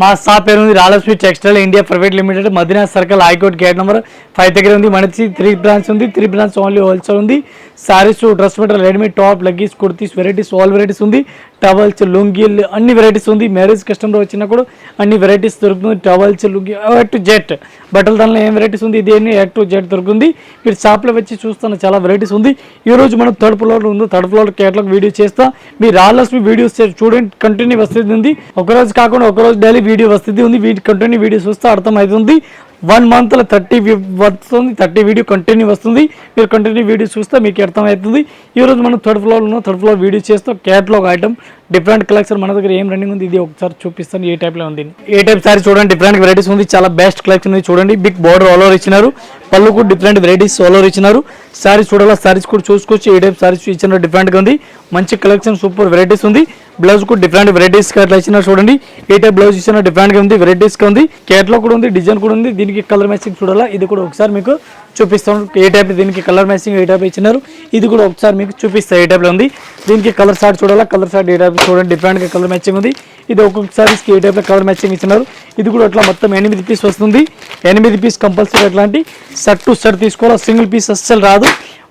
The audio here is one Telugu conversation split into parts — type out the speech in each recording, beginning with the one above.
మా షాప్ పేరు ఉంది Ralakshmi textile India private limited. Madina circle high court gate number five దగ్గర ఉంది. మనకి త్రీ బ్రాంచ్ ఉంది. త్రీ బ్రాంచ్ ఓన్లీ హోల్సేల్ ఉంది. Saris dress material readymade top leggings kurtis varieties all varieties ఉంది. టవల్స్ లుంగీలు అన్ని వెరైటీస్ ఉంది. మ్యారేజ్ కస్టమర్ వచ్చినా కూడా అన్ని వెరైటీస్ దొరుకుతుంది. టవల్స్ లుంగి టు జెట్ బట్టల దానిలో ఏం వెరైటీస్ ఉంది? ఇది ఎట్ టు జెట్ దొరుకుతుంది. మీరు షాప్లో వచ్చి చూస్తున్న చాలా వెరైటీస్ ఉంది. ఈ రోజు మనం థర్డ్ ఫ్లోర్ ఉంది. థర్డ్ ఫ్లోర్ కేటలాగ్ వీడియో చేస్తా. మీరు రాలక్ష్మి వీడియోస్ చూడండి. కంటిన్యూ వస్తుంది. ఒకరోజు ఒక రోజు కాకుండా ఒక రోజు డైలీ వీడియో వస్తుంది ఉంది. వీటి కంటిన్యూ వీడియో చూస్తే అర్థమవుతుంది వన్ మంత్లో థర్టీ వస్తుంది థర్టీ వీడియో కంటిన్యూ వస్తుంది. మీరు కంటిన్యూ వీడియో చూస్తే మీకు అర్థమవుతుంది ఈ రోజు మనం థర్డ్ ఫ్లోర్లో ఉన్నాం. థర్డ్ ఫ్లోర్ వీడియో చేస్తాం క్యాట్లాగ్ ఐటమ్ డిఫరెంట్ కలెక్షన్ మన దగ్గర ఏం రన్నింగ్ ఉంది? ఇది ఒకసారి చూపిస్తాను. ఏ టైప్లో ఉంది? ఏ టైప్ సారీ చూడండి. డిఫరెంట్ వెరైటీస్ ఉంది. చాలా బెస్ట్ కలెక్షన్ ఉంది. చూడండి. బిగ్ బోర్డర్ ఆల్ ఓవర్ ఇచ్చినారు. పళ్ళుకు కూడా డిఫరెంట్ వెరైటీస్ సోలో ఇచ్చినారు. సారీస్ చూడాలా సారీస్ కూడా చూసుకోవచ్చు ఏ టైప్ సారీస్ ఇచ్చిన డిఫరెంట్గా ఉంది. మంచి కలెక్షన్ సూపర్ వెరైటీస్ ఉంది. బ్లౌజ్ కూడా డిఫరెంట్ వెరైటీస్ అట్లా ఇచ్చిన చూడండి. ఏ టైప్ బ్లౌజ్ ఇచ్చిన డిఫరెంట్గా ఉంది వెరైటీస్గా ఉంది. కేట్లో కూడా ఉంది డిజైన్ కూడా ఉంది. దీనికి కలర్ మ్యాచింగ్ చూడాలా ఇది కూడా ఒకసారి మీకు చూపిస్తాను. ఏ టైప్ దీనికి కలర్ మ్యాచింగ్ ఏ టైప్ ఇచ్చినారు ఇది కూడా ఒకసారి మీకు చూపిస్తాను ఏ టైప్లో ఉంది. దీనికి కలర్ షార్ట్ చూడాలా కలర్ షార్ట్ ఏ టైప్ చూడండి డిఫరెంట్గా కలర్ మ్యాచింగ్ ఉంది. ఇది ఒక్కొక్కసారి ఏ టైప్లో కలర్ మ్యాచింగ్ ఇచ్చినారు ఇది కూడా అట్లా మొత్తం ఎనిమిది పీస్ వస్తుంది. ఎనిమిది పీస్ కంపల్సరీ అట్లాంటి షర్ట్ టు షర్ట్ తీసుకోవాలి? సింగిల్ పీస్ అస్సలు రాదు.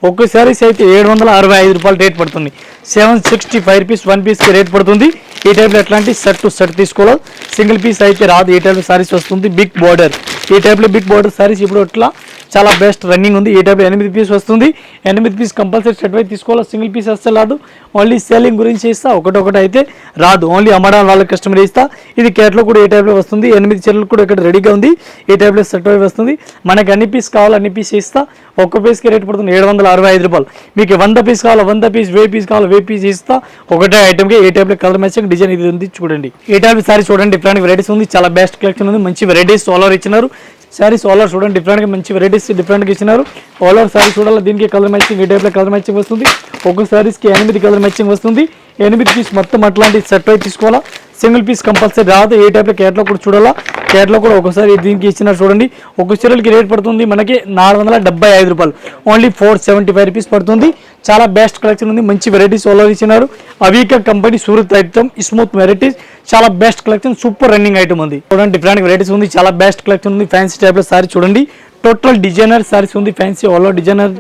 ఒక్క శారీస్ అయితే ఏడు వందల అరవై ఐదు రూపాయలు రేట్ పడుతుంది. Seven sixty five rupees one పీస్కి రేట్ పడుతుంది. ఈ టైప్లో ఎట్లాంటి షర్ట్ టు షర్ట్ తీసుకోవాలి? సింగిల్ పీస్ అయితే రాదు. ఈ టైప్లో సారీస్ వస్తుంది. బిగ్ బార్డర్ ఈ టైప్లో బిగ్ బార్డర్ సారీస్ ఇప్పుడు అట్లా చాలా బెస్ట్ రన్నింగ్ ఉంది. ఈ టైప్లో ఎనిమిది పీస్ వస్తుంది. ఎనిమిది పీస్ కంపల్సరీ షర్ట్ వైజ్ తీసుకోవాలి? సింగిల్ పీస్ వస్తే రాదు. ఓన్లీ సేలింగ్ గురించి ఇస్తా ఒకటొకటి అయితే రాదు. ఓన్లీ అమ్మడానికి వాళ్ళ కస్టమర్ ఇస్తా. ఇది కేట్లో కూడా ఏ టైప్లో వస్తుంది. ఎనిమిది చీరలు కూడా ఇక్కడ రెడీగా ఉంది. ఈ టైప్లో సెట్ వైజ్ వస్తుంది. మనకి అన్ని పీస్ కావాలి? అన్ని పీస్ ఇస్తా ఒక్క పీస్కి రేట్ పడుతుంది ఏడు వందల అరవై ఐదు రూపాయలు. మీకు వంద పీస్ కావాలి? వంద పీస్ వే పీస్ కావాలి? వే పీస్ ఇస్తా. ఒకటే ఐటమ్కి ఏ టైప్లో కలర్ మ్యాచింగ్ డిజైన్ ఇది ఉంది. చూడండి. ఏ టైప్ సారీ చూడండి. డిఫరెంట్ వెరైటీస్ ఉంది. చాలా బెస్ట్ కలెక్షన్ ఉంది. మంచి వెరైటీస్ ఆల్ ఇచ్చినారు. శారీస్ ఆల్ చూడండి డిఫరెంట్గా మంచి వెరైటీస్ డిఫరెంట్గా ఇచ్చినారు. ఆల్ ఓవర్ చూడాలి దీనికి కలర్ మ్యాచింగ్ ఈ టైప్లో కలర్ మ్యాచింగ్ వస్తుంది. ఒక్కొక్క శారీస్కి ఎనిమిది కలర్ మ్యాచింగ్ వస్తుంది. ఎనిమిది పీస్ మొత్తం అట్లాంటి సెట్ అయితే తీసుకోవాలా? సింగిల్ పీస్ కంపల్సరీ రాదు. ఏ టైప్లో క్యాట్లో కూడా చూడాలా? క్యాట్లో కూడా ఒకసారి దీనికి ఇచ్చినారు చూడండి. ఒక చీరలకి రేట్ పడుతుంది. మనకి నాలుగు వందల ఐదు రూపాయలు. Only four seventy five rupees పడుతుంది. చాలా బెస్ట్ కలెక్షన్ ఉంది. మంచి వెరైటీస్ ఆల్ ఇచ్చినారు. Avika company Surat item smooth varieties చాలా best collection super running item ఉంది. చూడండి డిఫరెంట్ వెరైటీస్ ఉంది. చాలా బెస్ట్ కలెక్షన్ ఉంది. ఫ్యాన్సీ టైప్లో సారీ చూడండి. టోటల్ డిజైనర్ సారీస్ ఉంది. Fancy all designer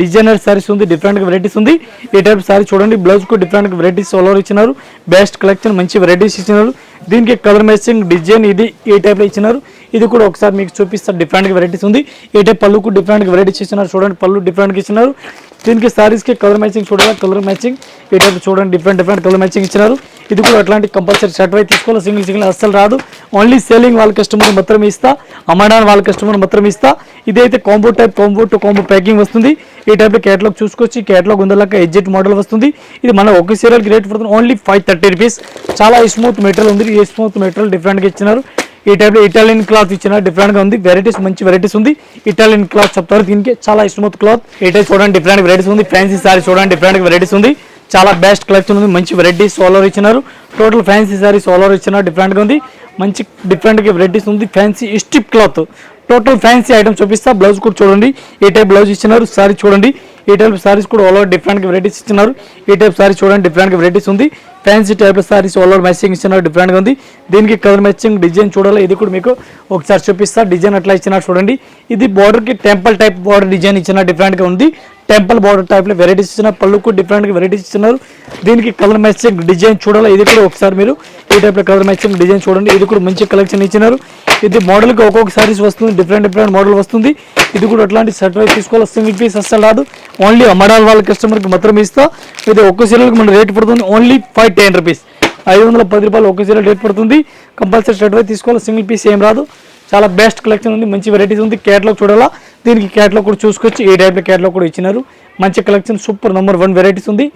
designer saris ఉంది డిఫరెంట్ వెరైటీస్ ఉంది. ఈ టైప్ సారీ చూడండి బ్లౌజ్కు డిఫరెంట్ వెరైటీస్ ఆల్ ఓవర్ ఇచ్చినారు. బెస్ట్ కలెక్షన్ మంచి వెరైటీస్ ఇచ్చినారు. దీనికి కలర్ మ్యాచింగ్ డిజైన్ ఇది ఈ టైప్లో ఇచ్చినారు. ఇది కూడా ఒకసారి మీకు చూపిస్తారు డిఫరెంట్ వెరైటీస్ ఉంది. ఈ టైప్ పళ్ళుకు డిఫరెంట్ వెరైటీస్ ఇచ్చినారు. చూడండి పళ్ళు డిఫరెంట్ ఇచ్చినారు. దీనికి సారీస్కి కలర్ మ్యాచింగ్ చూడాలి? కలర్ మ్యాచింగ్ ఈ టైప్ చూడండి డిఫరెంట్ డిఫరెంట్ కలర్ మ్యాచింగ్ ఇచ్చినారు. ఇది కూడా అట్లాంటి కంపల్సరీ షర్ట్ వైపు తీసుకోవాలి. సింగిల్ సింగిల్ అస్సలు రాదు. ఓన్లీ సేలింగ్ వాళ్ళ కస్టమర్ మాత్రం ఇస్తా. అమ్మడానికి వాళ్ళ కస్టమర్ మాత్రం ఇస్తా. ఇదైతే combo type combo to combo packing వస్తుంది. ఈ టైప్లో కేటలాగ్ చూసుకోవచ్చు కేటలాగ్ ఉందలాక ఎడ్జెట్ మోడల్ వస్తుంది. ఇది మన ఒక సీరియల్కి రేట్ పడుతుంది. ఓన్లీ ఫైవ్ థర్టీ రూపీస్ చాలా స్మూత్ మెటీరియల్ ఉంది. ఈ స్మూత్ మెటీరియల్ డిఫరెంట్గా ఇచ్చినారు. ఈ టైప్లో ఇటాలియన్ క్లాత్ ఇచ్చిన డిఫరెంట్గా ఉంది. వెరైటీస్ మంచి వెరైటీస్ ఉంది. ఇటాలియన్ క్లాత్ చెప్తారు. దీనికి చాలా స్మూత్ క్లాత్ ఈ టైప్ చూడండి డిఫరెంట్ వెరైటీస్ ఉంది. ఫ్యాన్సీ సారీ చూడండి డిఫరెంట్ వెరైటీస్ ఉంది. చాలా బెస్ట్ కలెక్షన్ ఉంది. మంచి వెరైటీస్ ఆల్ ఇచ్చినారు. టోటల్ ఫ్యాన్సీ సారీస్ ఆల్ ఇచ్చినారు డిఫరెంట్గా ఉంది. మంచి డిఫరెంట్గా వెరైటీస్ ఉంది. Fancy strip cloth total fancy item చూపిస్తా. బ్లౌజ్ కూడా చూడండి. ఏ టైప్ బ్లౌజ్ ఇచ్చినారు. సారీ చూడండి. ఈ టైప్ సారీస్ కూడా ఆల్ ఓవర్ డిఫరెంట్ వెరైటీస్ ఇచ్చినారు ఈ టైప్ సారీ చూడండి డిఫరెంట్ వెరైటీస్ ఉంది. Fancy type saris all over matching ఇచ్చినారు డిఫరెంట్గా ఉంది. దీనికి కలర్ మ్యాచింగ్ డిజైన్ చూడాలి? ఇది కూడా మీకు ఒకసారి చూపిస్తా. డిజైన్ అట్లా ఇచ్చినారు చూడండి. ఇది border కి టెంపుల్ టైప్ బార్డర్ డిజైన్ ఇచ్చిన డిఫరెంట్గా ఉంది. టెంపుల్ బార్డర్ టైప్లో వెరైటీస్ ఇస్తున్నారు. పళ్ళుకు డిఫరెంట్గా వెరైటీస్ ఇస్తున్నారు. దీనికి కలర్ మ్యాచింగ్ డిజైన్ చూడాలి? ఇది కూడా ఒకసారి మీరు ఈ టైప్లో కలర్ మ్యాచింగ్ డిజైన్ చూడండి. ఇది కూడా మంచి కలెక్షన్ ఇచ్చినారు. ఇది మోడల్కి ఒక్కొక్క సారీస్ వస్తుంది. డిఫరెంట్ డిఫరెంట్ మోడల్ వస్తుంది. ఇది కూడా అట్లాంటి సెట్ తీసుకోవాలి? సింగిల్ పీస్ అస్సలు రాదు. ఓన్లీ అమ్మడాల వాళ్ళ కస్టమర్కి మాత్రం ఇస్తా. ఇది ఒక్క సీరియల్కి మన రేట్ పడుతుంది. ఓన్లీ ఫైవ్ టెన్ రూపీస్ ఐదు వందల పది రూపాయలు ఒక సీరియల్ రేట్ పడుతుంది. కంపల్సరీ సెట్ వైజ్ తీసుకోవాలి? సింగిల్ పీస్ ఏం రాదు. చాలా బెస్ట్ కలెక్షన్ ఉంది. మంచి వెరైటీస్ ఉంది. కేటలాగ్ చూడాలా? దీనికి క్యాట్లో కూడా చూసుకొచ్చి ఈ టైప్లో క్యాట్లో కూడా ఇచ్చినారు. మంచి collection super number one varieties ఉంది.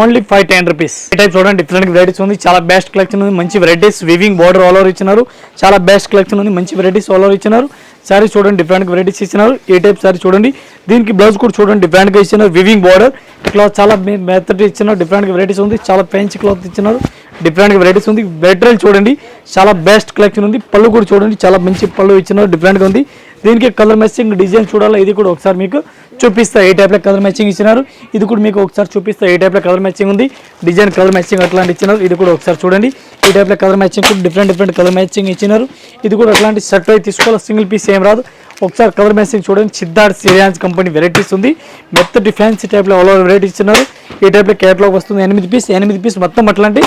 ఓన్లీ ఫైవ్ టెన్ రూపీస్ ఈ టైప్ చూడండి డిఫరెంట్ వెరైటీస్ ఉంది. చాలా బెస్ట్ కలెక్షన్ ఉంది. మంచి varieties weaving border all over ఇచ్చినారు. చాలా బెస్ట్ కలెక్షన్ ఉంది. మంచి వెరైటీస్ ఆల్ ఓవర్ ఇచ్చినారు. సారీ చూడండి డిఫరెంట్ వెరైటీస్ ఇచ్చినారు. ఏ టైప్ సారీ చూడండి. దీనికి బ్లౌజ్ కూడా చూడండి డిఫరెంట్గా ఇచ్చినారు. వివింగ్ బార్డర్ క్లాత్ చాలా మెత్తటి ఇచ్చినారు. డిఫరెంట్ వెరైటీస్ ఉంది. చాలా పెంచ్ క్లాత్ ఇచ్చినారు. డిఫరెంట్ వెరైటీస్ ఉంది. మెటీరియల్ చూడండి. చాలా బెస్ట్ కలెక్షన్ ఉంది. పళ్ళు కూడా చూడండి. చాలా మంచి పళ్ళు ఇచ్చినారు. డిఫరెంట్గా ఉంది. దీనికి కలర్ మ్యాచింగ్ డిజైన్ చూడాలా? ఇది కూడా ఒకసారి మీకు చూపిస్తా. ఏ టైప్లో కలర్ మ్యాచింగ్ ఇచ్చినారు? ఇది కూడా మీకు ఒకసారి చూపిస్తా. ఏ టైప్లో కలర్ మ్యాచింగ్ ఉంది? డిజైన్ కలర్ మ్యాచింగ్ అట్లాంటి ఇచ్చినారు. ఇది కూడా ఒకసారి చూడండి. ఈ టైప్లో కలర్ మ్యాచింగ్ కూడా డిఫరెంట్ డిఫరెంట్ కలర్ మ్యాచింగ్ ఇచ్చినారు. ఇది కూడా అట్లాంటి షర్ట్ అయితే తీసుకోవాలి? సింగిల్ పీస్ ఏం రాదు. ఒకసారి కలర్ మ్యాచింగ్ చూడండి. సిద్ధార్థ్ సిరియాన్స్ కంపెనీ వెరైటీస్ ఉంది. మెత్తటి ఫ్యాన్సీ టైప్లో ఆల్ ఓవర్ వెరైటీస్ ఇచ్చినారు. ఈ టైప్లో కేటలాగ్ వస్తుంది? ఎనిమిది పీస్ ఎనిమిది పీస్ మొత్తం అట్లాంటి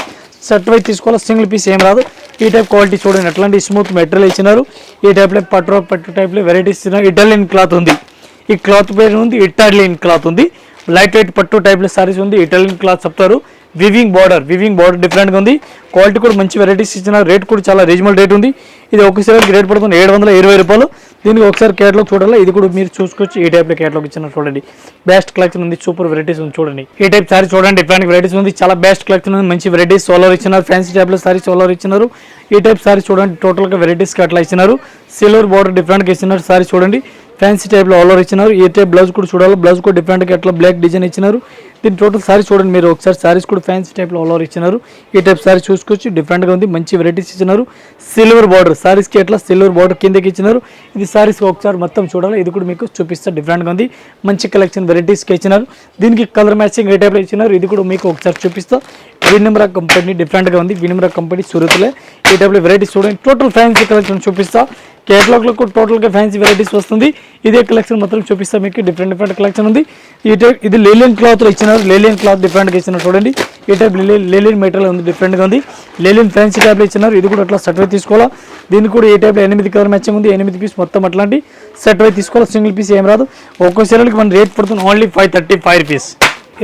సెట్ వైజ్ తీసుకోవాలి సింగిల్ పీస్ ఏం రాదు. ఈ టైప్ క్వాలిటీ చూడండి అట్లాంటి స్మూత్ మెటీరియల్ ఇచ్చినారు. ఈ టైప్లో పట్టు పట్టు టైప్లో వెరైటీస్ ఇచ్చినారు ఇటాలియన్ క్లాత్ ఉంది. ఈ క్లాత్ పేరు ఉంది ఇటాలియన్ క్లాత్ ఉంది. లైట్ వెయిట్ పట్టు టైప్లో సారీస్ ఉంది ఇటాలియన్ క్లాత్ చెప్తారు. వివింగ్ బార్డర్ వివింగ్ బార్డర్ డిఫరెంట్గా ఉంది. క్వాలిటీ కూడా మంచి వెరైటీస్ ఇచ్చిన రేట్ కూడా చాలా రీజనబుల్ రేట్ ఉంది. ఇది ఒకసారి రేట్ పడుతుంది ఏడు వందల ఇరవై రూపాయలు. దీనికి ఒకసారి కేటలాగ్ చూడాలి? ఇది కూడా మీరు చూసుకోవచ్చు. ఈ టైప్లో కేటలాగ్ ఇచ్చిన చూడండి. బెస్ట్ కలెక్షన్ ఉంది. సూపర్ వెరైటీస్ ఉంది చూడండి. ఈ టైప్ సారీ చూడండి. డిఫరెంట్ వెరైటీస్ ఉంది. చాలా బెస్ట్ కలెక్షన్ ఉంది. మంచి వెరైటీస్ సోలార్ ఇచ్చినారు. ఫ్యాన్సీ టైప్లో సారీ సోలార్ ఇచ్చినారు. ఈ టైప్ సారీ చూడండి. టోటల్గా వెరైటీస్కి అట్లా ఇచ్చినారు. సిల్వర్ బార్డర్ డిఫరెంట్గా ఇచ్చినారు. సారీ చూడండి. ఫ్యాన్సీ టైప్లో ఆల్ ఓవర్ ఇచ్చినారు. ఈ టైప్ బ్లౌజ్ కూడా చూడాలి. బ్లౌజ్ కూడా డిఫరెంట్గా ఎట్లా బ్లాక్ డిజైన్ ఇచ్చినారు. దీని టోటల్ సారీ చూడండి మీరు ఒకసారి. సారీస్ కూడా ఫ్యాన్సీ టైప్లో ఆల్ ఓవర్ ఇచ్చినారు. ఈ టైప్ సారీ చూసుకోవచ్చు డిఫరెంట్గా ఉంది. మంచి వెరైటీస్ ఇచ్చినారు. సిల్వర్ బార్డర్ సారీస్కి ఎట్లా? సిల్వర్ బార్డర్ కిందకి ఇచ్చినారు. ఇది సారీస్కి ఒకసారి మొత్తం చూడాలి. ఇది కూడా మీకు చూపిస్తారు డిఫరెంట్గా ఉంది. మంచి కలెక్షన్ వెరైటీస్కి ఇచ్చినారు. దీనికి కలర్ మ్యాచింగ్ ఏ టైప్లో ఇచ్చినారు? ఇది కూడా మీకు ఒకసారి చూపిస్తా. వినిమ్రా కంపెనీ డిఫరెంట్గా ఉంది. వినిమ్రా కంపెనీ సూరత్లే ఈ టైప్లో వెరైటీస్ చూడండి. టోటల్ ఫ్యాన్సీ కలెక్షన్ చూపిస్తా. కేటలాగ్లో కూడా టోటల్గా ఫ్యాన్సీ వెరైటీస్ వస్తుంది. ఇదే కలెక్షన్ మొత్తం చూపిస్తా మీకు. డిఫరెంట్ డిఫరెంట్ కలెక్షన్ ఉంది. ఈ టైప్ ఇది లేలియన్ క్లాత్లో ఇచ్చినారు. లేలియన్ క్లాత్ డిఫరెంట్గా ఇచ్చినారు చూడండి. ఈ టైప్ లేలియన్ మెటీరియల్ ఉంది డిఫరెంట్గా ఉంది. లేలియన్ ఫ్యాన్సీ టైప్లో ఇచ్చినారు. ఇది కూడా అట్లా సెట్ వై తీసుకోవాలా? దీనికి కూడా ఈ టైప్లో ఎనిమిది కలర్ మ్యాచింగ్ ఉంది. ఎనిమిది పీస్ మొత్తం అట్లాంటి సెట్ వై తీసుకోవాలి? సింగిల్ పీస్ ఏం రాదు. ఒక్కో సీరియల్కి మన రేట్ పడుతుంది only five thirty five rupees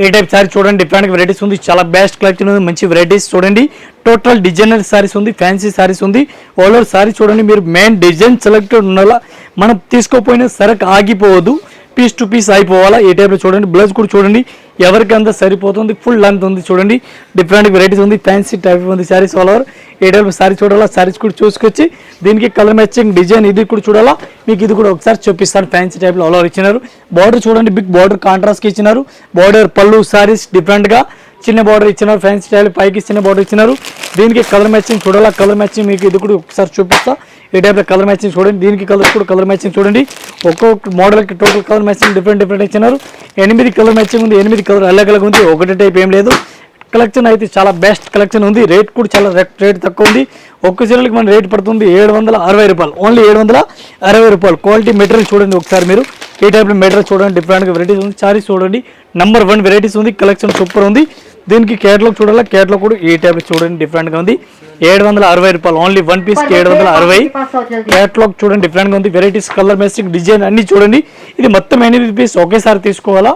ఏ టైప్ సారీ చూడండి డిఫరెంట్ వెరైటీస్ ఉంది. చాలా బెస్ట్ కలెక్షన్ ఉంది మంచి వెరైటీస్ చూడండి. టోటల్ డిజైనర్ సారీస్ ఉంది ఫ్యాన్సీ సారీస్ ఉంది. ఓవర్ సారీ చూడండి మీరు మెయిన్ డిజైన్ సెలెక్టెడ్ ఉండాలా మనం తీసుకోపోయిన సరకు ఆగిపోవద్దు. పీస్ టు పీస్ అయిపోవాలా? ఏ టైప్లో చూడండి. బ్లౌజ్ కూడా చూడండి. ఎవరికి అంత సరిపోతుంది? ఫుల్ లెంత్ ఉంది చూడండి. డిఫరెంట్ వెరైటీస్ ఉంది. ఫ్యాన్సీ టైప్ ఉంది సారీస్ ఆల్ ఓవర్ ఏ టైప్ సారీ చూడాలా? సారీస్ కూడా చూసుకొచ్చి దీనికి కలర్ మ్యాచింగ్ డిజైన్ ఇది కూడా చూడాలా? మీకు ఇది కూడా ఒకసారి చూపిస్తాను. ఫ్యాన్సీ టైప్లో ఆల్ ఓవర్ ఇచ్చినారు. బార్డర్ చూడండి. బిగ్ బార్డర్ కాంట్రాస్ట్కి ఇచ్చినారు. బార్డర్ పళ్ళు సారీస్ డిఫరెంట్గా చిన్న బార్డర్ ఇచ్చినారు ఫ్యాన్సీ స్టైల్ పైకి చిన్న బార్డర్ ఇచ్చినారు. దీనికి కలర్ మ్యాచింగ్ చూడాలా? కలర్ మ్యాచింగ్ మీకు ఇది కూడా ఒకసారి చూపిస్తా. ఈ టైప్లో కలర్ మ్యాచింగ్ చూడండి. దీనికి కలర్స్ కూడా కలర్ మ్యాచింగ్ చూడండి. ఒక్కొక్క మోడల్కి total colour matching different different ఇచ్చినారు. ఎనిమిది కలర్ మ్యాచింగ్ ఉంది ఎనిమిది కలర్ అల్లగలగా అలగ్ ఉంది ఒకటి టైప్ ఏం లేదు. కలెక్షన్ అయితే చాలా బెస్ట్ కలెక్షన్ ఉంది. రేట్ కూడా చాలా రేట్ తక్కువ ఉంది. ఒక్క చీరలకు మన రేట్ పడుతుంది ఏడు వందల అరవై రూపాయలు. ఓన్లీ ఏడు వందల అరవై రూపాయలు. క్వాలిటీ మెటీరియల్ చూడండి ఒకసారి మీరు. ఈ టైప్లో మెటీరియల్ చూడండి. డిఫరెంట్గా వెరైటీస్ ఉంది. సారీస్ చూడండి. నెంబర్ వన్ వెరైటీస్ ఉంది. కలెక్షన్ సూపర్ ఉంది. దీనికి కేటలాగ్ చూడాలా? కేటలాగ్ కూడా ఈ టైప్ చూడండి. డిఫరెంట్గా ఉంది. ఏడు వందల అరవై రూపాయలు. ఓన్లీ వన్ పీస్కి ఏడు వందల అరవై. కేటలాగ్ చూడండి. డిఫరెంట్గా ఉంది. వెరైటీస్ కలర్ మెస్టిక్ డిజైన్ అన్ని చూడండి. ఇది మొత్తం ఎనిమిది పీస్ ఒకేసారి తీసుకోవాలా?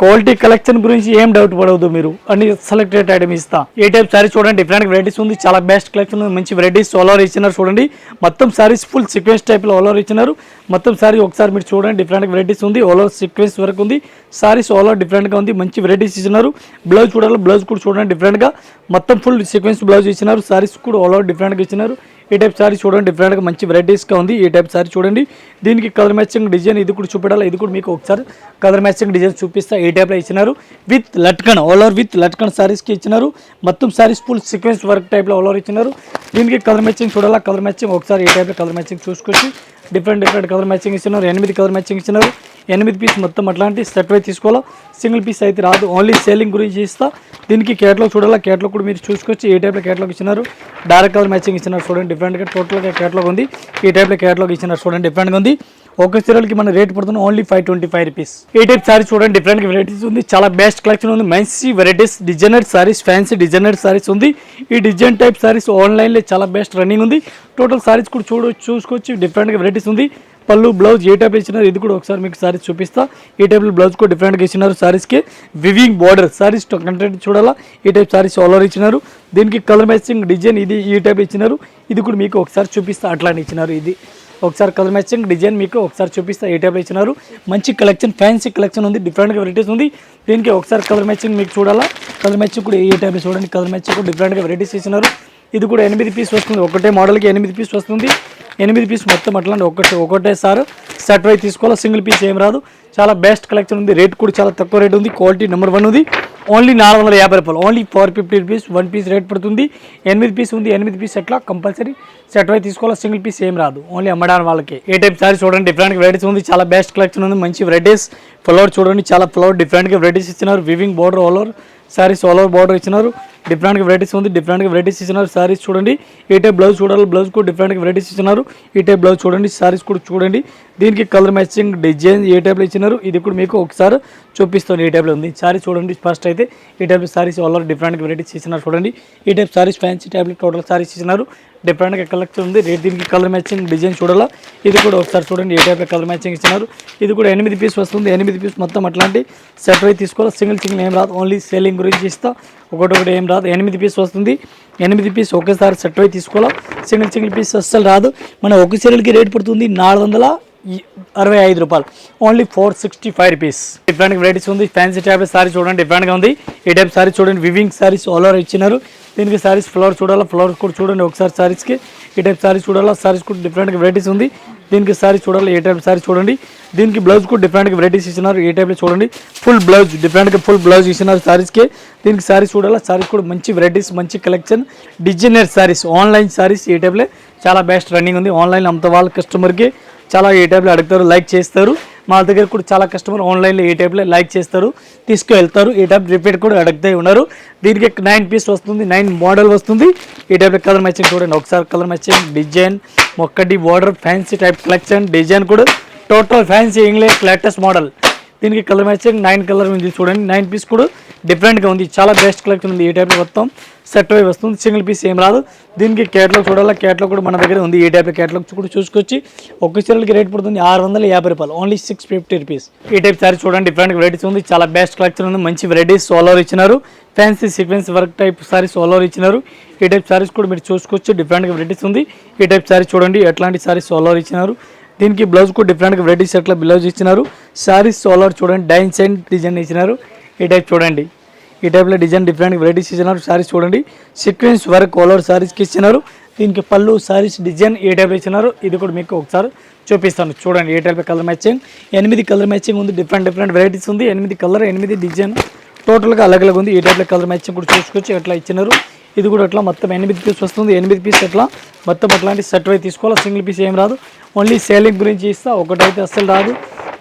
క్వాలిటీ కలెక్షన్ గురించి ఏం డౌట్ పడవద్దు మీరు. అన్ని సెలెక్టెడ్ ఐటమ్ ఇస్తా. ఏ టైప్ సారీ చూడండి డిఫరెంట్ వెరైటీస్ ఉంది. చాలా బెస్ట్ కలెక్షన్ ఉంది. మంచి వెరైటీస్ ఓవర్ ఇచ్చినారు చూడండి. మొత్తం సారీస్ ఫుల్ సీక్వెన్స్ టైప్లో ఓవర్ ఇచ్చినారు. మొత్తం సారీ ఒకసారి మీరు చూడండి డిఫరెంట్ వెరైటీస్ ఉంది. ఓవర్ సీక్వెన్స్ వరకు ఉంది. సారీస్ ఓవర్ డిఫరెంట్గా ఉంది. మంచి వెరైటీస్ ఇచ్చినారు. బ్లౌజ్ చూడాలి బ్లౌజ్ కూడా చూడండి డిఫరెంట్గా మొత్తం ఫుల్ సీక్వెన్స్ బ్లౌజ్ ఇచ్చినారు. సారీస్ కూడా ఓవర్ డిఫరెంట్గా ఇచ్చినారు. ఈ టైప్ సారీ చూడండి డిఫరెంట్గా మంచి వెరైటీస్గా ఉంది ఈ టైప్ సారీ చూడండి. దీనికి కలర్ మ్యాచింగ్ డిజైన్ ఇది కూడా చూపెట్టాలి? ఇది కూడా మీకు ఒకసారి కలర్ మ్యాచింగ్ డిజైన్ చూపిస్తా. ఈ టైప్లో ఇచ్చినారు. విత్ లట్కన్ ఆల్ ఓవర్ విత్ లట్కన్ సారీస్కి ఇచ్చినారు. మొత్తం సారీస్ ఫుల్ సీక్వెన్స్ వర్క్ టైప్లో ఆల్ ఓవర్ ఇచ్చినారు. దీనికి కలర్ మ్యాచింగ్ చూడాలా? కలర్ మ్యాచింగ్ ఒకసారి ఈ టైప్లో కలర్ మ్యాచింగ్ చూసుకొచ్చి డిఫరెంట్ డిఫరెంట్ కలర్ మ్యాచింగ్ ఇచ్చినారు. ఎనిమిది కలర్ మ్యాచింగ్ ఇచ్చినారు. ఎనిమిది పీస్ మొత్తం అట్లాంటి సెట్ వై తీసుకోవాలా? సింగిల్ పీస్ అయితే రాదు. ఓన్లీ సేలింగ్ గురించి ఇస్తా దీనికి కేటలాగ్ చూడాలా? కేటలాగ్ కూడా మీరు చూసుకొచ్చి ఏ టైప్లో కేటలాగ్ ఇచ్చినారు? డైరెక్ట్ కలర్ మ్యాచింగ్ ఇచ్చినారు చూడండి. డిఫరెంట్గా టోటల్గా కేటలాగ్ ఉంది. ఈ టైప్లో కేటలాగ్ ఇచ్చినారు చూడండి. డిఫరెంట్గా ఉంది. ఒక చీరలకి మన రేట్ పడుతుంది only five twenty five rupees ఈ టైప్ సారీ చూడండి డిఫరెంట్ వెరైటీస్ ఉంది. చాలా బెస్ట్ కలెక్షన్ ఉంది. మంచి varieties designer saris fancy designer saris ఉంది. ఈ డిజైన్ టైప్ సారీస్ ఆన్లైన్లో చాలా బెస్ట్ రన్నింగ్ ఉంది. టోటల్ సారీస్ కూడా చూడ చూసుకోవచ్చు. డిఫరెంట్గా వెరైటీస్ ఉంది. పళ్ళు బ్లౌజ్ ఏ టైప్ ఇచ్చినారు ఇది కూడా ఒకసారి మీకు సారీస్ చూపిస్తా. ఈ టైప్లో బ్లౌజ్ కూడా డిఫరెంట్గా ఇచ్చినారు సారీస్కి వివింగ్ బార్డర్ సారీస్ కంటెంట్ చూడాలా? ఈ టైప్ సారీస్ ఆల్ ఓవర్ ఇచ్చినారు. దీనికి కలర్ మ్యాచింగ్ డిజైన్ ఇది ఈ టైప్ ఇచ్చినారు. ఇది కూడా మీకు ఒకసారి చూపిస్తా అట్లానే ఇచ్చినారు ఇది. ఒకసారి కలర్ మ్యాచింగ్ డిజైన్ మీకు ఒకసారి చూపిస్తా ఏ టైప్లో ఇచ్చినారు మంచి కలెక్షన్ ఫ్యాన్సీ కలెక్షన్ ఉంది డిఫరెంట్గా వెరైటీస్ ఉంది. దీనికి ఒకసారి కలర్ మ్యాచింగ్ మీకు చూడాలా? కలర్ మ్యాచింగ్ కూడా ఏ టైప్లో చూడండి కలర్ మ్యాచింగ్ కూడా డిఫరెంట్గా వెరైటీస్ ఇచ్చినారు ఇది కూడా ఎనిమిది పీస్ వస్తుంది ఒకటే మోడల్కి ఎనిమిది పీస్ వస్తుంది. ఎనిమిది పీస్ మొత్తం అట్లాంటి ఒకటి ఒకటేసారి సెట్ వైజ్ తీసుకోవాలి? సింగిల్ పీస్ ఏం రాదు. చాలా బెస్ట్ కలెక్షన్ ఉంది. రేట్ కూడా చాలా తక్కువ రేట్ ఉంది. క్వాలిటీ నెంబర్ వన్ ఉంది. ఓన్లీ నాలుగు వందల యాభై రూపాయలు. Only four fifty rupees one piece rate పడుతుంది. ఎనిమిది పీస్ ఉంది. ఎనిమిది పీస్ ఎట్లా కంపల్సరీ సెట్ వైజ్ తీసుకోవాలి? సింగిల్ పీస్ ఏం రాదు. ఓన్లీ అమ్మడానికి వాళ్ళకి. ఏ టైప్ సారీ చూడండి. డిఫరెంట్ వెరైటీస్ ఉంది. చాలా బెస్ట్ కలెక్షన్ ఉంది. మంచి వెరైటీస్ ఫ్లవర్ చూడండి. చాలా ఫ్లవర్ డిఫరెంట్గా వెరైటీస్ ఇచ్చినారు. Weaving border all over saris all over border ఇచ్చినారు. డిఫరెంట్గా వెరైటీస్ ఉంది. డిఫరెంట్గా వెరైటీస్ ఇచ్చినారు. సారీస్ చూడండి. ఈ టైప్ బ్లౌజ్ చూడాలి. బ్లౌజ్ కూడా డిఫరెంట్గా వెరైటీస్ ఇచ్చినారు. ఈ టైప్ బ్లౌజ్ చూడండి. సారీస్ కూడా చూడండి. దీనికి కలర్ మ్యాచింగ్ డిజైన్ ఏ టైప్లో ఇచ్చినారు? ఇది కూడా మీకు ఒకసారి చూపిస్తాను. ఏ టైప్లో ఉంది. సారీ చూడండి ఫస్ట్ అయితే. ఈ type saris all different varieties ఇచ్చినారు చూడండి. ఈ టైప్ సారీస్ ఫ్యాన్సీ టైప్లో టోటల్ సారీస్ ఇచ్చినారు. డిఫరెంట్గా కలెక్షన్ ఉంది. రేట్ దీనికి కలర్ మ్యాచింగ్ డిజైన్ చూడాలా? ఇది కూడా ఒకసారి చూడండి. ఏ టైప్లో కలర్ మ్యాచింగ్ ఇచ్చినారు? ఇది కూడా ఎనిమిది పీస్ వస్తుంది. ఎనిమిది పీస్ మొత్తం అట్లాంటి సెట్ అయి తీసుకోవాలి? సింగిల్ సింగిల్ ఏం రాదు. ఓన్లీ సేలింగ్ గురించి ఇస్తా ఒకటి ఒకటి ఏం రాదు. ఎనిమిది పీస్ వస్తుంది. ఎనిమిది పీస్ ఒకేసారి సెట్ అయి తీసుకోవాలా? సింగిల్ సింగిల్ పీస్ అస్సలు రాదు. మన ఒక సీరియల్కి రేట్ పడుతుంది నాలుగు వందల అరవై ఐదు రూపాయలు. Only four sixty five rupees different varieties ఉంది. ఫ్యాన్సీ టైప్ సారీ చూడండి డిఫరెంట్గా ఉంది. ఈ టైప్ సారీ చూడండి వివింగ్ సారీస్ ఆల్ ఓవర్ ఇచ్చినారు. దీనికి సారీస్ ఫ్లవర్ చూడాలా? ఫ్లవర్స్ కూడా చూడండి ఒకసారి సారీస్కి ఈ టైప్ సారీస్ చూడాలా? సారీస్ కూడా డిఫరెంట్గా వెరైటీస్ ఉంది. దీనికి సారీ చూడాలి? ఏ టైప్ సారీ చూడండి. దీనికి బ్లౌజ్ కూడా డిఫరెంట్గా వెరైటీస్ ఇచ్చినారు. ఏ టైప్లో చూడండి. ఫుల్ బ్లౌజ్ డిఫరెంట్గా ఫుల్ బ్లౌజ్ ఇచ్చినారు సారీస్కి దీనికి సారీ చూడాలా? సారీస్ కూడా మంచి వెరైటీస్ మంచి collection designer saris online saris ఏ టైప్లో చాలా బెస్ట్ రన్నింగ్ ఉంది. ఆన్లైన్ అమ్ముత వాళ్ళ కస్టమర్కి చాలా ఏ టైప్లో అడుగుతారు లైక్ చేస్తారు. మా దగ్గర కూడా చాలా కస్టమర్ ఆన్లైన్లో ఏ టైప్లో లైక్ చేస్తారు. తీసుకువెళ్తారు ఏ టైప్ రిపీట్ కూడా అడుగుతూ ఉన్నారు. దీనికి నైన్ పీస్ వస్తుంది నైన్ మోడల్ వస్తుంది. ఈ టైప్లో కలర్ మ్యాచింగ్ చూడండి ఒకసారి కలర్ మ్యాచింగ్ డిజైన్ ఒక్కటి border fancy type collection design కూడా total fancy English latest model దీనికి కలర్ మ్యాచింగ్ నైన్ కలర్ ఉంది చూడండి. నైన్ పీస్ కూడా డిఫరెంట్గా ఉంది. చాలా బెస్ట్ కలెక్షన్ ఉంది ఈ టైప్లో మొత్తం. సెట్ అయి వస్తుంది. సింగిల్ పీస్ ఏం రాదు. దీనికి కేటలాగ్ చూడాలా? క్యాట్లాగ్ కూడా మన దగ్గర ఉంది. ఈ టైప్ క్యాట్లాగ్ కూడా చూసుకొచ్చి ఒక్క చీరలకి రేట్ పడుతుంది ఆరు వందల యాభై రూపాయలు. ఓన్లీ సిక్స్ ఫిఫ్టీ రూపీస్ ఈ టైప్ సారీ చూడండి. డిఫరెంట్ వెరైటీస్ ఉంది. చాలా బెస్ట్ కలెక్షన్ ఉంది. మంచి వెరైటీస్ సోలర్ ఇచ్చినారు. Fancy sequence work type saris solar ఇచ్చినారు. ఈ టైప్ సారీస్ కూడా మీరు చూసుకోవచ్చు డిఫరెంట్గా వెరైటీస్ ఉంది. ఈ టైప్ సారీ చూడండి. ఎట్లాంటి సారీస్ సోలార్ ఇచ్చినారు. దీనికి బ్లౌజ్ కూడా డిఫరెంట్గా వెరైటీస్ ఎట్లా బ్లౌజ్ ఇచ్చినారు. సారీస్ సోలార్ చూడండి. డైన్ సైన్ డిజైన్ ఇచ్చినారు. ఈ టైప్ చూడండి. ఈ టైప్లో డిజైన్ డిఫరెంట్ వెరైటీస్ ఇచ్చినారు సారీస్ చూడండి. సీక్వెన్స్ వర్క్ ఓలర్ సారీస్కి ఇచ్చినారు దీనికి పళ్ళు సారీస్ డిజైన్ ఏ టైప్లో ఇచ్చినారు ఇది కూడా మీకు ఒకసారి చూపిస్తాను. చూడండి ఏ టైప్ కలర్ మ్యాచింగ్ ఎనిమిది కలర్ మ్యాచింగ్ ఉంది డిఫరెంట్ డిఫరెంట్ వెరైటీస్ ఉంది. ఎనిమిది కలర్ ఎనిమిది డిజైన్ టోటల్గా అలగ్ అలగ్ ఉంది. ఈ టైప్లో కలర్ మ్యాచింగ్ కూడా చూసుకోవచ్చు ఎట్లా ఇచ్చినారు. ఇది కూడా అట్లా మొత్తం ఎనిమిది పీస్ వస్తుంది. ఎనిమిది పీస్ ఎట్లా? మొత్తం అట్లాంటి సెట్ అయి తీసుకోవాలి? సింగిల్ పీస్ ఏం రాదు. ఓన్లీ సేలింగ్ గురించి ఇస్తా ఒకటైతే అస్సలు రాదు.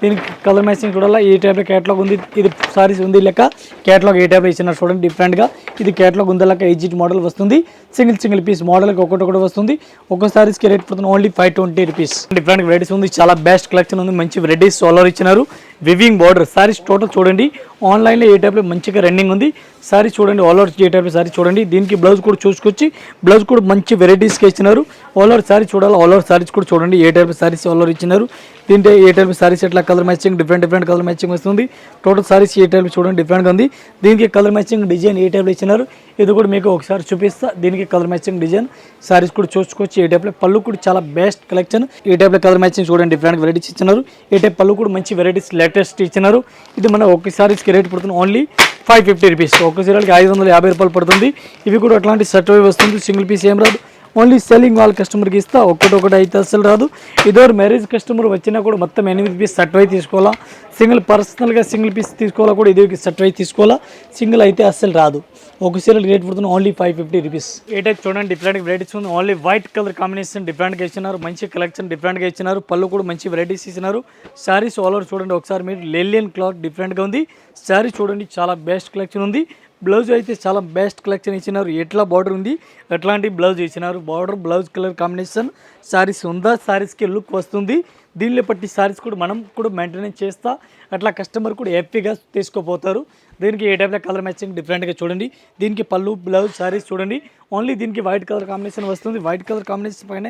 దీనికి కలర్ మ్యాచింగ్ చూడాలా? ఈ టైప్లో క్యాటలాగ్ ఉంది. ఇది సారీస్ ఉంది లెక్క. క్యాటలాగ్ ఏ టైప్లో ఇచ్చినారు చూడండి డిఫరెంట్గా ఇది క్యాటలాగ్ ఉంది లెక్క? ఎయిట్ మోడల్ వస్తుంది. సింగిల్ సింగిల్ పీస్ మోడల్కి ఒకటి ఒకటి వస్తుంది. ఒక సారీస్కి రేట్ పడుతుంది only five twenty rupees different varieties ఉంది. చాలా బెస్ట్ కలెక్షన్ ఉంది. మంచి వెరైటీస్ సోలర్ ఇచ్చినారు. Weaving border. సారీస్ టోటల్ చూడండి. ఆన్లైన్లో ఏ టైప్లో మంచిగా రన్నింగ్ ఉంది. సారీ చూడండి. ఆల్ ఓవర్ ఏ టైప్ సారీ చూడండి. దీనికి బ్లౌజ్ కూడా చూసుకొచ్చి బ్లౌజ్ కూడా మంచి వెరైటీస్కి ఇచ్చినారు. ఆల్ ఓవర్ సారీ చూడాలి. ఆల్ ఓవర్ సారీస్ కూడా చూడండి. ఏ టైప్ సారీస్ ఆల్ ఓవర్ ఇచ్చినారు. దీంట్లో ఏ టైప్ సారీస్ ఎట్లా colour matching different different colour matching వస్తుంది. టోటల్ సారీస్ ఏ టైప్ చూడండి. డిఫరెంట్గా ఉంది. దీనికి కలర్ మ్యాచింగ్ డిజైన్ ఏ టైప్లో ఇచ్చినారు. ఇది కూడా మీకు ఒకసారి చూపిస్తా. దీనికి కలర్ మ్యాచింగ్ డిజైన్ సారీస్ కూడా చూసుకోవచ్చు. ఈ టైప్లో పళ్ళు కూడా చాలా బెస్ట్ కలెక్షన్ ఈ టైప్లో కలర్ మ్యాచింగ్ చూడండి డిఫరెంట్ వెరైటీస్ ఇచ్చినారు. ఈ టైప్ పళ్ళు కూడా మంచి వెరైటీస్ లేటెస్ట్ ఇచ్చినారు. ఇది మన ఒక సారీస్కి రేట్ పడుతుంది ఓన్లీ ఫైవ్ ఫిఫ్టీ రూపీస్ ఒక సీరియల్కి ఐదు వందల యాభై రూపాయలు పడుతుంది. ఇవి కూడా అట్లాంటి సెట్ వస్తుంది. సింగిల్ పీస్ ఏం రాదు. ఓన్లీ సెల్లింగ్ వాళ్ళ కస్టమర్కి ఇస్తా ఒక్కటొకటి అయితే అసలు రాదు. ఇదో మ్యారేజ్ కస్టమర్ వచ్చినా కూడా మొత్తం ఎనిమిది పీస్ సెట్ అయి తీసుకోవాలా? సింగిల్ పర్సనల్గా సింగిల్ పీస్ తీసుకోవాలా కూడా ఇది సెట్ అయి తీసుకోవాలా? సింగిల్ అయితే అస్సలు రాదు. ఒక సీరియల్ రేట్ పడుతుంది ఓన్లీ ఫైవ్ ఫిఫ్టీ రూపీస్ ఏటైతే చూడండి డిఫరెంట్ వెరైటీస్ ఉంది. ఓన్లీ వైట్ కలర్ కాంబినేషన్ డిఫరెంట్గా ఇచ్చినారు. మంచి కలెక్షన్ డిఫరెంట్గా ఇచ్చినారు. పళ్ళు కూడా మంచి వెరైటీస్ ఇచ్చినారు. శారీస్ ఆల్ ఓవర్ చూడండి ఒకసారి మీరు లెలియన్ క్లాత్ డిఫరెంట్గా ఉంది. శారీ చూడండి చాలా బెస్ట్ కలెక్షన్ ఉంది. బ్లౌజ్ అయితే చాలా బెస్ట్ కలెక్షన్ ఇచ్చినారు. ఎట్లా బార్డర్ ఉంది? ఎట్లాంటి బ్లౌజ్ ఇచ్చినారు? Border blouse colour combination saris ఉందా? శారీస్కి లుక్ వస్తుంది. దీనిలో పట్టి శారీస్ కూడా మనం కూడా మెయింటెనెన్స్ చేస్తా. అట్లా కస్టమర్ కూడా హ్యాపీగా తీసుకోపోతారు. దీనికి ఏ టైప్లో కలర్ మ్యాచింగ్ డిఫరెంట్గా చూడండి. దీనికి పళ్ళు బ్లౌజ్ శారీస్ చూడండి. ఓన్లీ దీనికి వైట్ కలర్ కాంబినేషన్ వస్తుంది. వైట్ కలర్ కాంబినేషన్ పైన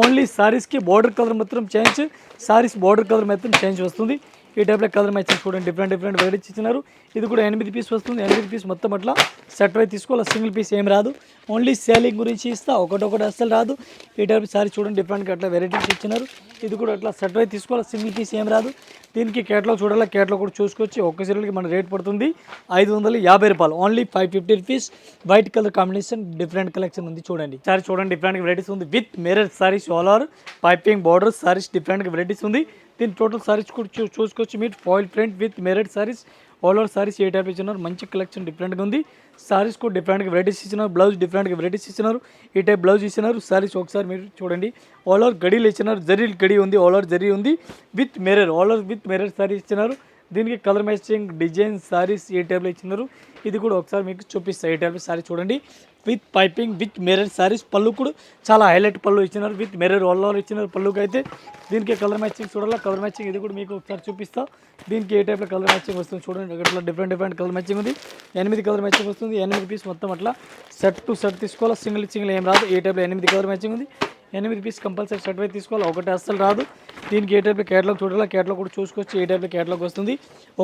ఓన్లీ సారీస్కి బార్డర్ కలర్ మాత్రం చేంజ్ సారీస్ బార్డర్ కలర్ మాత్రం చేంజ్ వస్తుంది. ఈ టైప్లో కలర్ మ్యాచింగ్ చూడండి. డిఫరెంట్ డిఫరెంట్ వెరైటీస్ ఇచ్చినారు. ఇది కూడా ఎనిమిది పీస్ వస్తుంది. ఎనిమిది పీస్ మొత్తం అట్లా సెట్ తీసుకోవాలి. సింగిల్ పీస్ ఏం రాదు. ఓన్లీ సేలింగ్ గురించి ఇస్తా. ఒకటి ఒకటి అస్సలు రాదు. ఈ టైప్ సారీ చూడండి. డిఫరెంట్గా అట్లా వెరైటీస్ ఇచ్చినారు. ఇది కూడా అట్లా సెట్ తీసుకోవాలి. సింగిల్ పీస్ ఏం రాదు. దీనికి కేటలో చూడాలి? కేటలో కూడా చూసుకొచ్చి ఒక్క సీరియల్కి మన రేట్ పడుతుంది. ఐదు వందల యాభై రూపాయలు. Only five fifty rupees white colour combination different collection ఉంది చూడండి. సారీ చూడండి డిఫరెంట్ వెరైటీస్ ఉంది. With mirror saris all or piping border saris different varieties ఉంది. దీని టోటల్ సారీస్ కూడా చూ చూసుకోవచ్చు మీరు. Foil print with mirrored saris all over saris A type ఇచ్చినారు మంచి కలెక్షన్ డిఫరెంట్గా ఉంది. సారీస్ కూడా డిఫరెంట్గా వెరైటీస్ ఇచ్చినారు బ్లౌజ్ డిఫరెంట్గా వెరైటీస్ ఇచ్చినారు. ఈ టైప్ బ్లౌజ్ ఇచ్చినారు సారీస్ ఒకసారి మీరు చూడండి. ఆల్ ఓవర్ గడీలు ఇచ్చినారు జరీ గడి ఉంది ఆల్ ఓవర్ జరీ ఉంది. With mirror all over with mirror sari ఇచ్చినారు. దీనికి కలర్ మ్యాచింగ్ డిజైన్ సారీస్ ఏ టైప్లో ఇచ్చినారు? ఇది కూడా ఒకసారి మీకు చూపిస్తాయి ఏ టైప్ సారీ చూడండి. With piping with mirror saris. పళ్ళు కూడా చాలా హైలైట్ పళ్ళు ఇచ్చినారు. విత్ మిర్రర్ ఆల్ ఇచ్చినారు పళ్ళుకి అయితే. దీనికి కలర్ మ్యాచింగ్ చూడాలా? కలర్ మ్యాచింగ్ ఇది కూడా మీకు ఒకసారి చూపిస్తా. దీనికి ఏ టైప్లో కలర్ మ్యాచింగ్ వస్తుంది చూడండి. అట్లా డిఫరెంట్ డిఫరెంట్ కలర్ మ్యాచింగ్ ఉంది. ఎనిమిది కలర్ మ్యాచింగ్ వస్తుంది. ఎనిమిది పీస్ మొత్తం అట్లా. సెట్ టు సెట్ తీసుకోవాలా? సింగిల్ సింగిల్ ఏం రాదు. ఏ టైప్లో ఎనిమిది కలర్ మ్యాచింగ్ ఉంది. ఎనిమిది పీస్ కంపల్సరీ షర్ట్ వైపు తీసుకోవాలి. ఒకటి అస్సలు రాదు. దీనికి ఏ టైప్లో క్యాటలాగ్ చూడాలి క్యాటలాగ్ కూడా చూసుకోవచ్చు ఏ టైప్లో కేటలాగ్ వస్తుంది.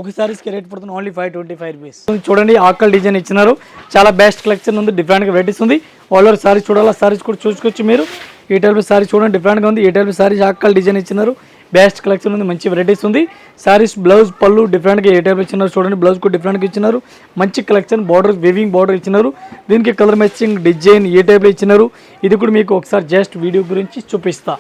ఒక రేట్ పడుతుంది only five twenty five rupees చూడండి ఆకల్ డిజైన్ ఇచ్చినారు. చాలా బెస్ట్ కలెక్షన్ ఉంది డిఫరెంట్గా వెరైటీస్ ఉంది ఆల్ ఓవర్ సారీస్ చూడాలి? సారీస్ కూడా చూసుకోవచ్చు మీరు. ఈ టైప్ సారీ చూడండి డిఫరెంట్గా ఉంది. ఈ టైప్ సారీస్ ఆకల్ డిజైన్ ఇచ్చినారు. బెస్ట్ కలెక్షన్ ఉంది మంచి వెరైటీస్ ఉంది. సారీస్ బ్లౌజ్ పళ్ళు డిఫరెంట్గా ఏ టైప్ ఇచ్చినారు చూడండి. బ్లౌజ్ కూడా డిఫరెంట్గా ఇచ్చినారు. మంచి కలెక్షన్ బార్డర్ వివింగ్ బార్డర్ ఇచ్చినారు. దీనికి కలర్ మ్యాచింగ్ డిజైన్ ఏ టైప్లో ఇచ్చినారు? ఇది కూడా మీకు ఒకసారి జస్ట్ వీడియో గురించి చూపిస్తా.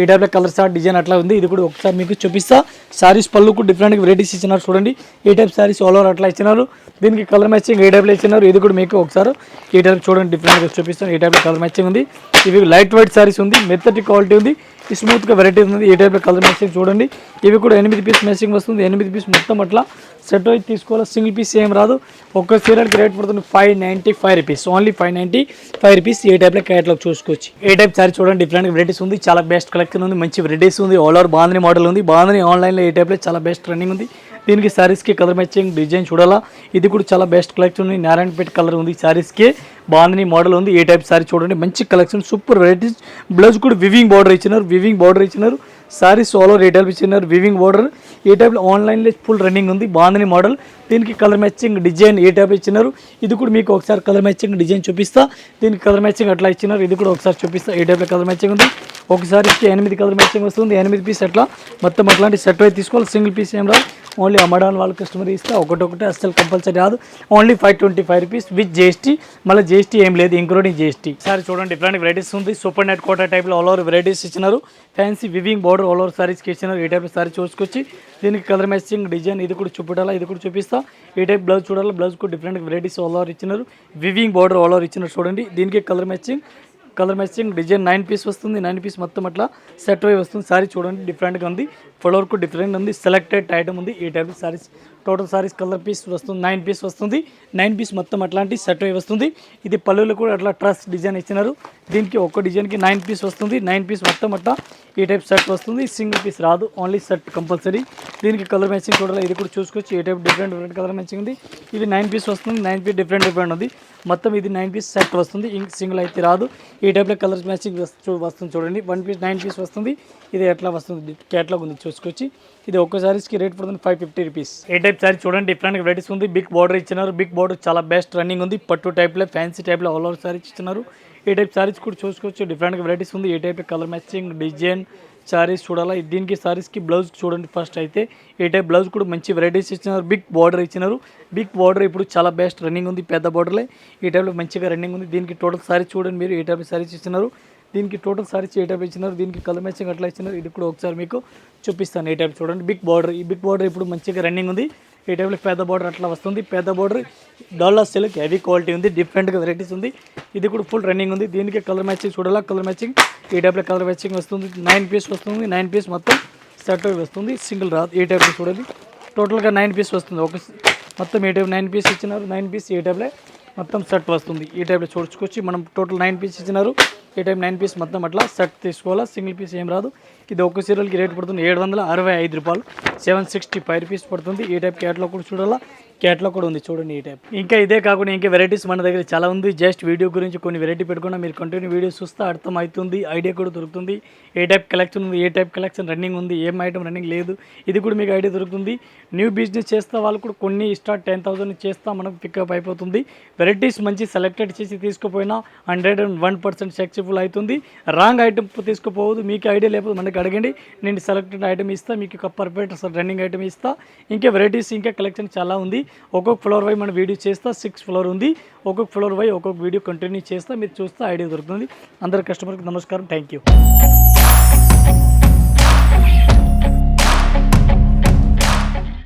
ఈ టైప్లో కలర్ షార్ట్ డిజైన్ అట్లా ఉంది ఇది కూడా ఒకసారి మీకు చూపిస్తా. శారీస్ పళ్ళు కూడా డిఫరెంట్ వెరైటీస్ ఇచ్చినారు చూడండి. ఈ టైప్ సారీస్ ఆల్ ఓవర్ అట్లా ఇచ్చినారు. దీనికి కలర్ మ్యాచింగ్ ఏ టైప్లో ఇచ్చినారు? ఇది కూడా మీకు ఒకసారి ఈ టైప్ చూడండి డిఫరెంట్గా చూపిస్తాను. ఈ టైప్లో కలర్ మ్యాచింగ్ ఉంది? ఇవి లైట్ వైట్ సారీస్ ఉంది మెత్తటి క్వాలిటీ ఉంది. స్మూత్గా వెరైటీ ఉంది ఈ టైప్లో కలర్ మ్యాచింగ్ చూడండి. ఇవి కూడా ఎనిమిది పీస్ మ్యాచింగ్ వస్తుంది. ఎనిమిది పీస్ మొత్తం అట్లా సెట్ అయితే తీసుకోవాలి. సింగిల్ పీస్ ఏం రాదు. ఒక్క సీరియల్కి రేట్ పడుతుంది five ninety five rupees only five ninety five rupees ఏ టైప్లో క్యాట్లాగ్ చూసుకోవచ్చు. ఏ టైప్ సారీ చూడండి. డిఫరెంట్ వెరైటీస్ ఉంది. చాలా బెస్ట్ కలెక్షన్ ఉంది. మంచి వెరైటీస్ ఉంది. ఆల్ ఓవర్ బాందని మోడల్ ఉంది. బాందని ఆన్లైన్లో ఏ టైప్లో చాలా బెస్ట్ రన్నింగ్ ఉంది. దీనికి సారీస్కి కలర్ మ్యాచింగ్ డిజైన్ చూడాలా. ఇది కూడా చాలా బెస్ట్ కలెక్షన్ ఉంది. నారాయణపేట కలర్ ఉంది శారీస్కి. బాగుంది మోడల్ ఉంది. ఏ టైప్ శారీ చూడండి. మంచి కలెక్షన్ సూపర్ వెరైటీస్ బ్లౌజ్ కూడా వివింగ్ బార్డర్ ఇచ్చినారు. వివింగ్ బార్డర్ ఇచ్చినారు. సారీస్ ఆల్ ఓవర్ ఏ టైప్ ఇచ్చినారు. వివింగ్ బార్డర్ ఏ టైప్లో ఆన్లైన్లో ఫుల్ రన్నింగ్ ఉంది. బాగుంది మోడల్ దీనికి కలర్ మ్యాచింగ్ డిజైన్ ఏ టైప్ ఇచ్చినారు? ఇది కూడా మీకు ఒకసారి కలర్ మ్యాచింగ్ డిజైన్ చూపిస్తా. దీనికి కలర్ మ్యాచింగ్ అట్లా ఇచ్చినారు. ఇది కూడా ఒకసారి చూపిస్తా. ఏ టైప్లో కలర్ మ్యాచింగ్ ఉంది? ఒకసారి ఇస్తే ఎనిమిది కలర్ మ్యాచింగ్ వస్తుంది. ఎనిమిది పీస్ అట్లా మొత్తం అట్లాంటి సెట్ అయితే తీసుకోవాలి. సింగిల్ పీస్ ఏం రాదు. ఓన్లీ అమ్మడానికి వాళ్ళ కస్టమర్ ఇస్తే. ఒకటొకటి అస్సలు కంపల్సరీ రాదు. Only five twenty five rupees with GST మళ్ళీ జిఎస్టీ ఏం లేదు ఇంక్లూడింగ్ జిఎస్టీ సారీ చూడండి డిఫరెంట్ వెరైటీస్ ఉంది. సూపర్ నెట్ కోటా టైప్లో ఆల్ ఓవర్ వెరైటీస్ ఇచ్చినారు. Fancy weaving border all over సారీస్కి ఇచ్చినారు. ఈ టైప్ సారీ చూసుకొచ్చి దీనికి కలర్ మ్యాచింగ్ డిజైన్ ఇది కూడా చూపెట్టాలా ఇది కూడా చూపిస్తా. ఈ టైప్ బ్లౌజ్ చూడాలి బ్లౌజ్ కూడా డిఫరెంట్ వెరైటీస్ ఆల్ ఓవర్ ఇచ్చినారు. వివింగ్ బార్డర్ ఆల్ ఓవర్ ఇచ్చినారు చూడండి. దీనికి colour matching colour matching design nine piece వస్తుంది. నైన్ పీస్ మొత్తం అట్లా సెట్ అయి వస్తుంది. సారీ చూడండి డిఫరెంట్గా ఉంది. ఫ్లవర్ కూడా డిఫరెంట్ ఉంది. సెలెక్టెడ్ ఐటమ్ ఉంది. ఈ type saris total saris colour piece వస్తుంది నైన్ పీస్ వస్తుంది నైన్ పీస్ మొత్తం అట్లాంటి సెట్ వస్తుంది. ఇది పల్లెలు కూడా అట్లా ట్రస్ డిజైన్ ఇచ్చినారు. దీనికి ఒక్క డిజైన్కి నైన్ పీస్ వస్తుంది నైన్ పీస్ మొత్తం అట్లా ఈ టైప్ సెట్ వస్తుంది. సింగిల్ పీస్ రాదు ఓన్లీ సెట్ కంపల్సరీ దీనికి కలర్ మ్యాచింగ్ కూడా ఇది కూడా చూసుకోవచ్చు. ఏ type different different colour matching ఉంది. ఇది నైన్ పీస్ వస్తుంది నైన్ పీస్ డిఫరెంట్ డిఫరెంట్ ఉంది. మొత్తం ఇది నైన్ పీస్ సెట్ వస్తుంది ఇంక సింగిల్ అయితే రాదు. ఈ టైప్లో కలర్ మ్యాచింగ్ వస్తుంది చూడండి. వన్ పీస్ నైన్ పీస్ వస్తుంది. ఇది ఎట్లా వస్తుంది? క్యాట్లాగ్ ఉంది చూసుకొచ్చి ఇది ఒక్క సారీస్కి రేట్ పడుతుంది ఫైవ్ ఫిఫ్టీ రూపీస్ ఏ టైప్ సారీ చూడండి డిఫరెంట్ వెరైటీస్ ఉంది. బిగ్ బార్డర్ ఇచ్చినారు. బిగ్ బార్డర్ చాలా బెస్ట్ రన్నింగ్ ఉంది. పట్టు టైప్లో ఫ్యాన్సీ టైప్లో ఆల్ ఓవర్ సారీస్ ఇచ్చినారు. ఈ టైప్ సారీస్ కూడా చూసుకోవచ్చు. డిఫరెంట్ వెరైటీస్ ఉంది. ఏ type colour matching design saris చూడాలా. దీనికి సారీస్కి బ్లౌజ్ చూడండి ఫస్ట్ అయితే. ఏ టైప్ బ్లౌజ్ కూడా మంచి వెరైటీస్ ఇచ్చినారు. బిగ్ బార్డర్ ఇచ్చినారు. బిగ్ బార్డర్ ఇప్పుడు చాలా బెస్ట్ రన్నింగ్ ఉంది. పెద్ద బార్డర్లే ఈ టైప్లో మంచిగా రన్నింగ్ ఉంది. దీనికి టోటల్ సారీస్ చూడండి మీరు. ఏ టైప్ సారీస్ ఇచ్చినారు. దీనికి టోటల్ సారీస్ ఏ టైప్ ఇచ్చినారు దీనికి కలర్ మ్యాచింగ్ అట్లా ఇచ్చినారు. ఇది కూడా ఒకసారి మీకు చూపిస్తాను ఏ టైప్ చూడండి. బిగ్ బార్డర్ ఈ బిగ్ బార్డర్ ఇప్పుడు మంచిగా రన్నింగ్ ఉంది. ఈ టైప్లో పెద్ద బార్డర్ అట్లా వస్తుంది. పెద్ద border dollar silk heavy quality ఉంది డిఫరెంట్గా వెరైటీస్ ఉంది. ఇది కూడా ఫుల్ రన్నింగ్ ఉంది. దీనికి కలర్ మ్యాచింగ్ చూడాలా? కలర్ మ్యాచింగ్ ఈ టైప్లో కలర్ మ్యాచింగ్ వస్తుంది? నైన్ పీస్ వస్తుంది. నైన్ పీస్ మొత్తం సెట్ వస్తుంది. సింగిల్ రాదు. ఏ టైప్లో చూడండి. టోటల్గా నైన్ పీస్ వస్తుంది. ఒక మొత్తం ఏ టైప్ నైన్ పీస్ ఇచ్చినారు. నైన్ పీస్ ఏ టైప్లో మొత్తం సెట్ వస్తుంది. ఈ టైప్లో చూసుకొచ్చి మనం టోటల్ నైన్ పీస్ ఇచ్చినారు. ఈ టైప్ నైన్ పీస్ మొత్తం అట్లా సెట్ తీసుకోవాలా సింగిల్ పీస్ ఏం రాదు. ఇది ఒక్క సీరియల్కి రేట్ పడుతుంది ఏడు వందల అరవై ఐదు రూపాయలు. సెవెన్ సిక్స్టీ ఫైవ్ రూపీస్ పడుతుంది. ఈ టైప్ క్యాట్లో కూడా చూడాలా. క్యాట్లో కూడా ఉంది చూడండి ఈ టైప్ ఇంకా ఇదే కాకుండా ఇంకా వెరైటీస్ మన దగ్గర చాలా ఉంది. జస్ట్ వీడియో గురించి కొన్ని వెరైటీ పెట్టుకున్నా మీరు కంటిన్యూ వీడియోస్ చూస్తే అర్థం అవుతుంది ఐడియా కూడా దొరుకుతుంది. ఏ టైప్ కలెక్షన్ ఉంది ఏ టైప్ కలెక్షన్ రన్నింగ్ ఉంది ఏం ఐటమ్ రన్నింగ్ లేదు ఇది కూడా మీకు ఐడియా దొరుకుతుంది. న్యూ బిజినెస్ చేస్తే వాళ్ళు కూడా కొన్ని స్టార్ట్ టెన్ థౌసండ్ చేస్తా మనకు పికప్ అయిపోతుంది. వెరైటీస్ మంచి సెలెక్టెడ్ చేసి తీసుకుపోయినా hundred and one percent successful అవుతుంది. రాంగ్ ఐటమ్ తీసుకుపోవద్దు. మీకు ఐడియా లేకపోతే మనకి అడగండి. నేను సెలెక్టెడ్ ఐటమ్ ఇస్తా మీకు ఒక పర్ఫెక్ట్ రన్నింగ్ ఐటమ్ ఇస్తా. ఇంకా వెరైటీస్ ఇంకా కలెక్షన్ చాలా ఉంది. ఒక్కొక్క ఫ్లోర్ వై మనం వీడియో చేస్తా సిక్స్ ఫ్లోర్ ఉంది. ఒక్కొక్క ఫ్లోర్ వై ఒక్కొక్క వీడియో కంటిన్యూ చేస్తా మీరు చూస్తే ఐడియా దొరుకుతుంది. అందరు కస్టమర్కి నమస్కారం థ్యాంక్ యూ